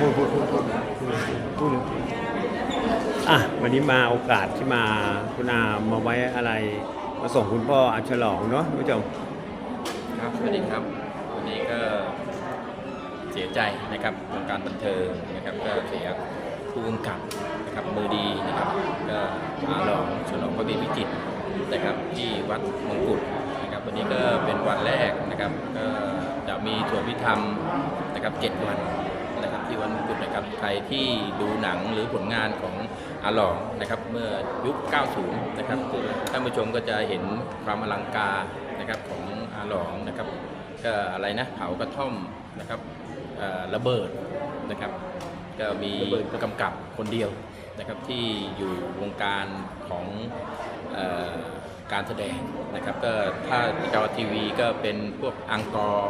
พูดพูดพูดพูดเลยอะวันนี้มาโอกาสที่มาคุณอามาไว้อะไรมาส่งคุณพ่ออาฉลองเนาะคุณผู้ชมครับสวัสดีครับวันนี้ก็เสียใจนะครับวงการบันเทิงนะครับก็เสียผู้กำกับนะครับมือดีนะครับก็อาหลองฉลองพระบีพิจิตรนะครับที่วัดมงกุฎนะครับวันนี้ก็เป็นวันแรกนะครับก็จะมีสวดพิธรรมนะครับเจ็ดวัน ที่วัดมงกุฎนะครับใครที่ดูหนังหรือผลงานของอาหลองนะครับเมื่อยุค 90 นะครับท่านผู้ชมก็จะเห็นความอลังการนะครับของอาหลองนะครับก็อะไรนะเผากระท่อมนะครับระเบิดนะครับก็มีกำกับคนเดียวนะครับที่อยู่วงการของการแสดงนะครับก็ถ้าจอทีวีก็เป็นพวกอังกอร์